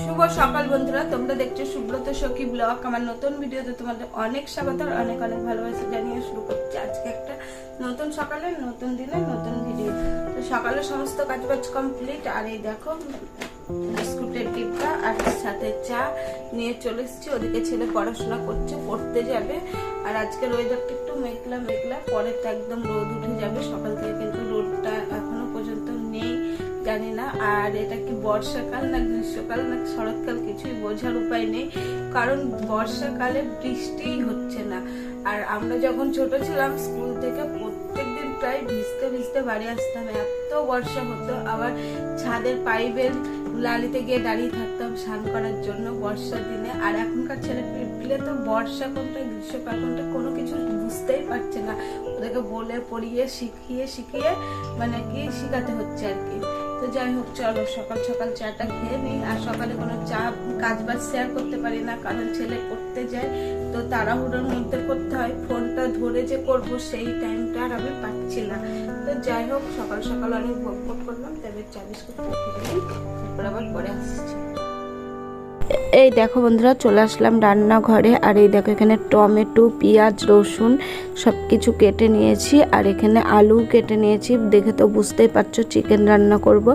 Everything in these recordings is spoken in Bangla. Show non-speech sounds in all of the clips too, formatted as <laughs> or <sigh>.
শুভ সকাল বন্ধুরা, তোমরা দেখছ সুব্রত সখী ব্লগ। আমার নতুন ভিডিওতে তোমাদের অনেক স্বাগত আর অনেক অনেক ভালোবাসা জানিয়ে শুরু করছি আজকে একটা নতুন সকালে, নতুন দিনে নতুন ভিডিও। তো সকালে সমস্ত কাজ বাজ কমপ্লিট আর এই দেখো, বিস্কুটের টিপটা আর সাথে চা নিয়ে চলে এসেছি। ওদিকে ছেলে পড়াশোনা করছে, পড়তে যাবে। আর আজকের ওয়েদারটা একটু মেঘলা মেঘলা, পরে তো একদম রোদ উঠে যাবে। সকাল থেকে কিন্তু রোদটা এখনও জানি না। আর এটা কি বর্ষাকাল না গ্রীষ্মকাল না শরৎকাল? কিছুই বোঝার উপায় নেই। কারণ বর্ষাকালে বৃষ্টিই হচ্ছে না। আর আমরা যখন ছোট ছিলাম, স্কুল থেকে প্রত্যেকদিন প্রায় ভিজতে ভিজতে বাড়ি আসতাম। এত বর্ষা হতো। আবার ছাদের পাইপের লালিতে গিয়ে দাঁড়িয়ে থাকতাম স্নান করার জন্য বর্ষার দিনে। আর এখনকার ছেলে পিলে তো বর্ষা কোনটা, গ্রীষ্মকাল কোনটা কোনো কিছু বুঝতেই পারছে না। ওদেরকে বলে পড়িয়ে, শিখিয়ে শিখিয়ে মানে কি শেখাতে হচ্ছে আর কি। তো যাই হোক, চলো, সকাল সকাল চাটা খেয়ে নিই। আর সকালে কোনো চা কাজ বাজ শেয়ার করতে পারি না, কারণ ছেলে করতে যায়। তো তাড়াহুড়োর মধ্যে করতে হয়, ফোনটা ধরে যে করব সেই টাইমটা আর আমি পাচ্ছি না। তো যাই হোক, সকাল সকাল অনেক বক বক করলাম তাদের চা বিস্কুট তারপর আবার পরে আসছি। এই দেখো বন্ধুরা, চলে আসলাম রান্নাঘরে। আর এই দেখো, এখানে টমেটো, পেঁয়াজ, রসুন সব কিছু কেটে নিয়েছি। আর এখানে আলু কেটে নিয়েছি। দেখে তো বুঝতেই পারছ, চিকেন রান্না করব।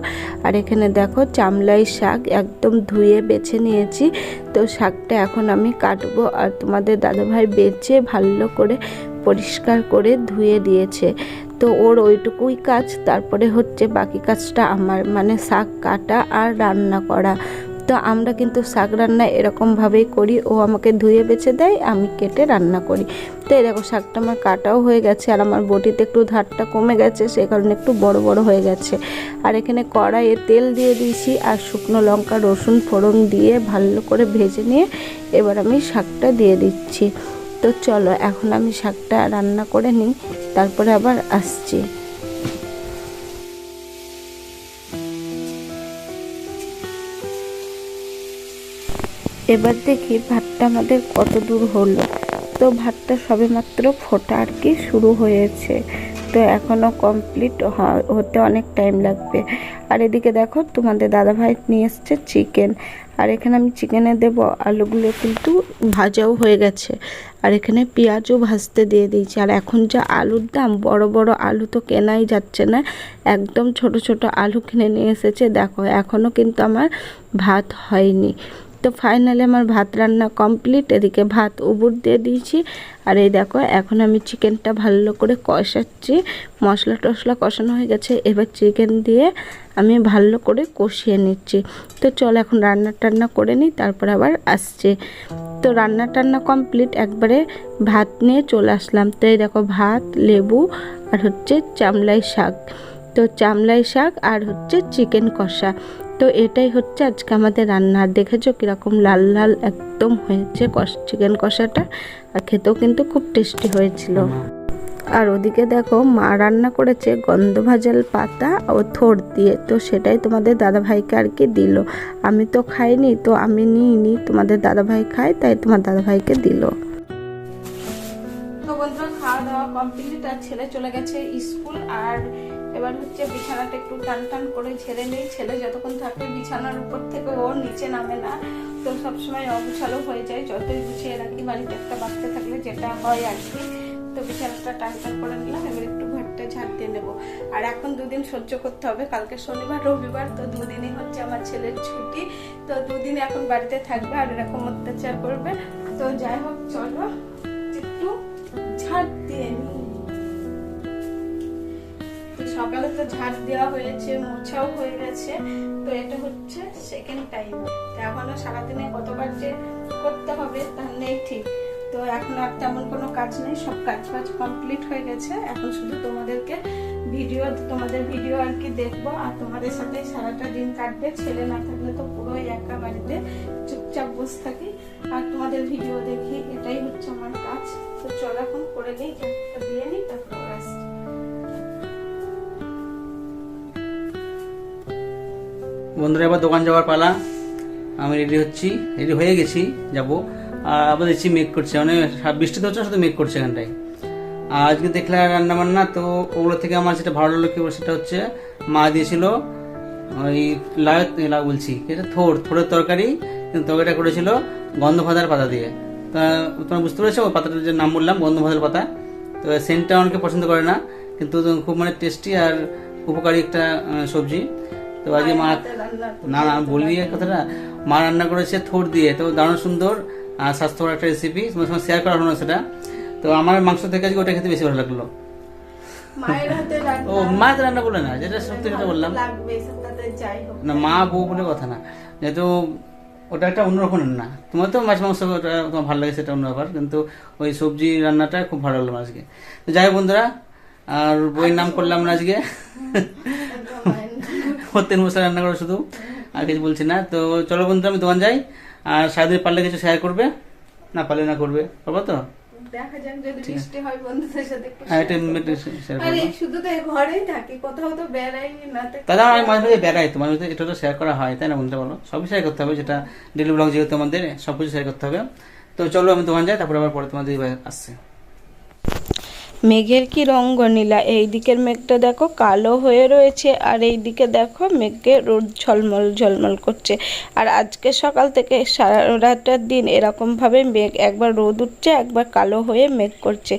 আর এখানে দেখো, চামলাই শাক একদম ধুয়ে বেছে নিয়েছি। তো শাকটা এখন আমি কাটবো। আর তোমাদের দাদাভাই বেছে ভালো করে পরিষ্কার করে ধুয়ে দিয়েছে। তো ওর ওইটুকুই কাজ, তারপরে হচ্ছে বাকি কাজটা আমার মানে শাক কাটা আর রান্না করা। তো আমরা কিন্তু শাক রান্না এরকমভাবেই করি। ও আমাকে ধুয়ে বেছে দেয়, আমি কেটে রান্না করি। তো এই দেখো, শাকটা আমার কাটাও হয়ে গেছে আর আমার বটিতে একটু ধারটা কমে গেছে সেই কারণে একটু বড় বড় হয়ে গেছে। আর এখানে কড়াইয়ে তেল দিয়ে দিয়েছি আর শুকনো লঙ্কা, রসুন, ফোড়ন দিয়ে ভালো করে ভেজে নিয়ে এবার আমি শাকটা দিয়ে দিচ্ছি। তো চলো, এখন আমি শাকটা রান্না করে নিই, তারপরে আবার আসছি। এবার দেখি ভাতটা আমাদের কত দূর হলো। তো ভাতটা সবে মাত্র ফোটা আর কি শুরু হয়েছে। তো এখনও কমপ্লিট হতে অনেক টাইম লাগবে। আর এদিকে দেখো তোমাদের দাদাভাই নিয়ে এসছে চিকেন আর এখানে আমি চিকেনে দেব আলুগুলো কিন্তু ভাজাও হয়ে গেছে। আর এখানে পেঁয়াজও ভাজতে দিয়ে দিয়েছি। আর এখন যা আলুর দাম, বড় বড় আলু তো কেনাই যাচ্ছে না। একদম ছোট ছোট আলু কিনে নিয়ে এসেছে। দেখো এখনও কিন্তু আমার ভাত হয়নি। তো ফাইনালি আমার ভাত রান্না কমপ্লিট এদিকে ভাত উবুর দিয়ে দিয়েছি। আর এই দেখো, এখন আমি চিকেনটা ভালো করে কষাচ্ছি। মশলা টশলা কষানো হয়ে গেছে, এবার চিকেন দিয়ে আমি ভালো করে কষিয়ে নিচ্ছি। তো চল এখন রান্না টান্না করে নিই, তারপর আবার আসছে। তো রান্না টান্না কমপ্লিট একবারে ভাত নিয়ে চলে আসলাম। তো এই দেখো, ভাত, লেবু আর হচ্ছে চামলাই শাক। তো চামলাই শাক আর হচ্ছে চিকেন কষা। তো এটাই হচ্ছে আজকে আমাদের রান্না। আর দেখেছ কীরকম লাল লাল একদম হয়েছে কষ চিকেন কষাটা, আর খেতেও কিন্তু খুব টেস্টি হয়েছিল। আর ওদিকে দেখো মা রান্না করেছে গন্ধ ভাজাল পাতা ও থোর দিয়ে। তো সেটাই তোমাদের দাদাভাইকে আর কি দিল। আমি তো খাইনি, তো আমি নিইনি, তোমাদের দাদাভাই খায়, তাই তোমার দাদাভাইকে দিল। খাওয়া দাওয়া কমপ্লিট আর ছেলে চলে গেছে স্কুল, আর এবার হচ্ছে বিছানাটা একটু টান টান করে ছেড়ে নেই। ছেলে যতক্ষণ থাকে বিছানার উপর থেকে, ও নিচে নামে না। তো সবসময় অগুছালো হয়ে যায়, যতই গুছিয়ে রাখি, বাড়িতে একটা বাচ্চা থাকলে যেটা হয় আর কি। তো বিছানাটা টান টান করে নিলাম, এবার একটু ঘরটা ঝাড় দিয়ে নেব। আর এখন দুদিন সহ্য করতে হবে, কালকে শনিবার, রবিবার, তো দুদিনই হচ্ছে আমার ছেলের ছুটি। তো দুদিন এখন বাড়িতে থাকবে আর এরকম অত্যাচার করবে তো যাই হোক, চলো। সকালে তো ঝাড় দেওয়া হয়েছে, মোছাও হয়ে গেছে, তো এটা হচ্ছে সেকেন্ড টাইম তো এখনও সারাদিনে কতবার যে করতে হবে তার নেই ঠিক। তো এখন আর তেমন কোনো কাজ নেই, সব কাজ বাজ কমপ্লিট হয়ে গেছে। এখন শুধু তোমাদেরকে ভিডিও তোমাদের ভিডিও আর কি দেখব। আর তোমাদের সাথে সারাটা দিন কাটবে, ছেলে না থাকলে তো পুরোই একা বাড়িতে চুপচাপ বসে থাকি। আর তোমাদের ভিডিও দেখি, এটাই হচ্ছে আমার কাজ। তো চল এখন করে নিই দিয়ে নিই, তারপর আসছি। বন্ধুরা, এবার দোকান যাওয়ার পালা। আমি রেডি হচ্ছি রেডি হয়ে গেছি, যাব। আর আবার দেখছি মেক করছে মানে বৃষ্টি তো হচ্ছে, শুধু মেক করছে এখানটায়। আর আজকে দেখলে রান্না বান্না, তো ওগুলো থেকে আমার যেটা ভালো লাগল সেটা হচ্ছে মা দিয়েছিল ওই লাউ লাউ বলছি এটা? থোর, থোরের তরকারি, কিন্তু তরকারিটা করেছিল গন্ধভাদার পাতা দিয়ে। তা, তোমরা বুঝতে পেরেছ, ওই পাতাটার যে নাম বললাম গন্ধভাদার পাতা। তো সেন্টটা অনেকে পছন্দ করে না, কিন্তু খুব মানে টেস্টি আর উপকারী একটা সবজি। তো আজকে মা না না বলি কথাটা। মা রান্না করেছে থোর দিয়ে। তো দারুণ সুন্দর স্বাস্থ্যকর একটা রেসিপি তোমার সঙ্গে শেয়ার করা হলো সেটা। তো আমার মাংস থেকে আজকে ওটা খেতে বেশি ভালো লাগল। ও মা রান্না বলে না যেটা সত্যি কথা বললাম। যাই না মা বউ বলে কথা না। যেহেতু ওটা একটা অন্যরকম রান্না। তোমার তো মাছ মাংস ওটা তোমার ভালো লাগে সেটা অন্য ব্যাপার। কিন্তু ওই সবজি রান্নাটা খুব ভালো লাগল আজকে। তো যাই হোক বন্ধুরা আর বইয়ের নাম করলাম না আজকে। <laughs> তেল মশলা রান্না করে শুধু আর কিছু বলছি না। তো চলো বন্ধু আমি দোকান যাই আর সারাদিন পারলে কিছু শেয়ার করবে? না পারলে না করবে পারব তো? দেখা যাক যদি বৃষ্টি হয় বন্ধুদের সাথে এটা শেয়ার আরে শুধু তো ঘরেই থাকি কোথাও তো বেড়াই না দাদা আমি মাঝে মাঝে বেড়াই তো মাঝে মাঝে এটা তো শেয়ার করা হয় তাই না বন্ধুরা বলো? সবই শেয়ার করতে হবে যেটা ডেলি ব্লগ যেহেতু আমাদের সব কিছু শেয়ার করতে হবে। তো চলো আমি দোকান যাই তারপরে আবার পরে তোমাদের আসছে। মেঘের কি রঙ্গ নীলা এই দিকের মেঘটা দেখো কালো হয়ে রয়েছে আর এই দিকে দেখো মেঘে রোদ ঝলমল ঝলমল করছে। আর আজকে সকাল থেকে সারা রাতটার দিন এরকমভাবে মেঘ, একবার রোদ উঠছে, একবার কালো হয়ে মেঘ করছে।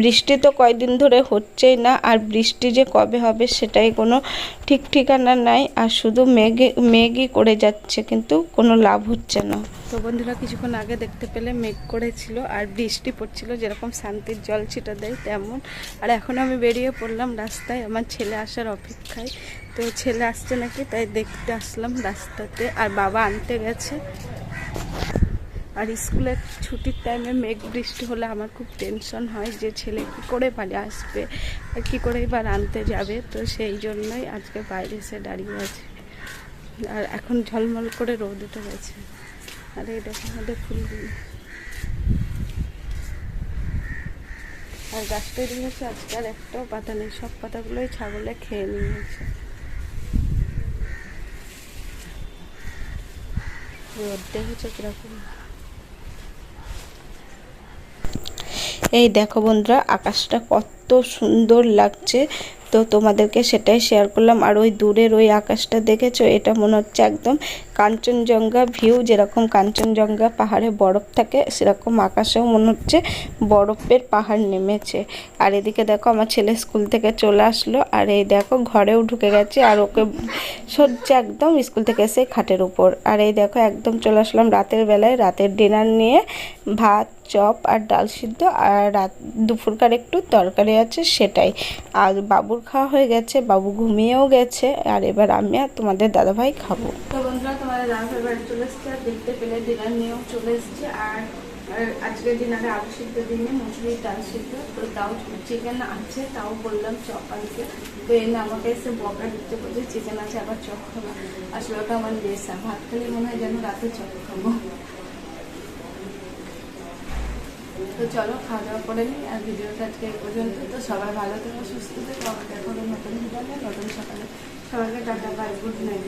বৃষ্টি তো কয়দিন ধরে হচ্ছেই না, আর বৃষ্টি যে কবে হবে সেটাই কোনো ঠিক ঠিকানা নাই। আর শুধু মেঘে, মেঘই করে যাচ্ছে, কিন্তু কোনো লাভ হচ্ছে না। তো বন্ধুরা কিছুক্ষণ আগে দেখতে পেলে মেঘ করেছিল আর বৃষ্টি পড়ছিল, যেরকম শান্তির জল ছিটা দেয় তেমন। আর এখন আমি বেরিয়ে পড়লাম রাস্তায়, আমার ছেলে আসার অপেক্ষায়। তো ছেলে আসছে নাকি, তাই দেখতে আসলাম রাস্তাতে। আর বাবা আনতে গেছে। আর স্কুলের ছুটির টাইমে মেঘ বৃষ্টি হলে আমার খুব টেনশন হয় যে ছেলে কী করে বাড়ি আসবে আর কী করে এবার আনতে যাবে। তো সেই জন্যই আজকে বাইরে এসে দাঁড়িয়ে আছে। আর এখন ঝলমল করে রোদ উঠে গেছে। আর এই দেখো আমাদের ফুলগুলো আর গাছটা দেখেছে আজকে আর একটাও পাতা নেই, সব পাতাগুলোই ছাগলে খেয়ে নিয়েছে। রোদ দেখেছ কীরকম। এই দেখো বন্ধুরা, আকাশটা কত সুন্দর লাগছে। তো তোমাদেরকে সেটাই শেয়ার করলাম। আর ওই দূরের ওই আকাশটা দেখেছ? এটা মনে হচ্ছে একদম কাঞ্চনজঙ্ঘা ভিউ যেরকম কাঞ্চনজঙ্ঘা পাহাড়ে বরফ থাকে, সেরকম আকাশেও মনে হচ্ছে বরফের পাহাড় নেমেছে। আর এদিকে দেখো আমার ছেলে স্কুল থেকে চলে আসলো। আর এই দেখো ঘরেও ঢুকে গেছে। আর ওকে সহ্য একদম স্কুল থেকে এসে খাটের উপর। আর এই দেখো একদম চলে আসলাম রাতের বেলায়। রাতের ডিনার নিয়ে ভাত, চপ আর ডাল সিদ্ধ। আর রাত দুপুরকার একটু তরকারি আছে সেটাই। আর বাবুর খাওয়া হয়ে গেছে, বাবু ঘুমিয়েও গেছে, আর এবার আমি আর তোমাদের দাদাভাই খাব। তো বন্ধুরা, তোমাদের বাড়ি চলে এসছে, আর দেখতে পেলে ডিনার নিয়েও চলে এসছে, আর আজকের ডিনারে আলু সিদ্ধ দিনে মুসুরির ডাল সিদ্ধ, তো তাও চিকেন আছে, তাও বললাম চপ আনতে। তো এনে আমাকে এসে বকা দিতে বলছে, চিকেন আছে, আবার চপ খাব। আসলে ওটা আমার নেশা ভাত খেলে মনে হয় যেন রাতে চপ খাব। তো চলো, খাওয়া দাওয়া করে নিই, আর ভিডিওটা আজকে এই পর্যন্ত। তো সবাই ভালো থেকো, সুস্থ থেকো আবার দেখো, নতুন ভিডিও নতুন সকালে। সবাইকে টাটা বাই গুড নাইট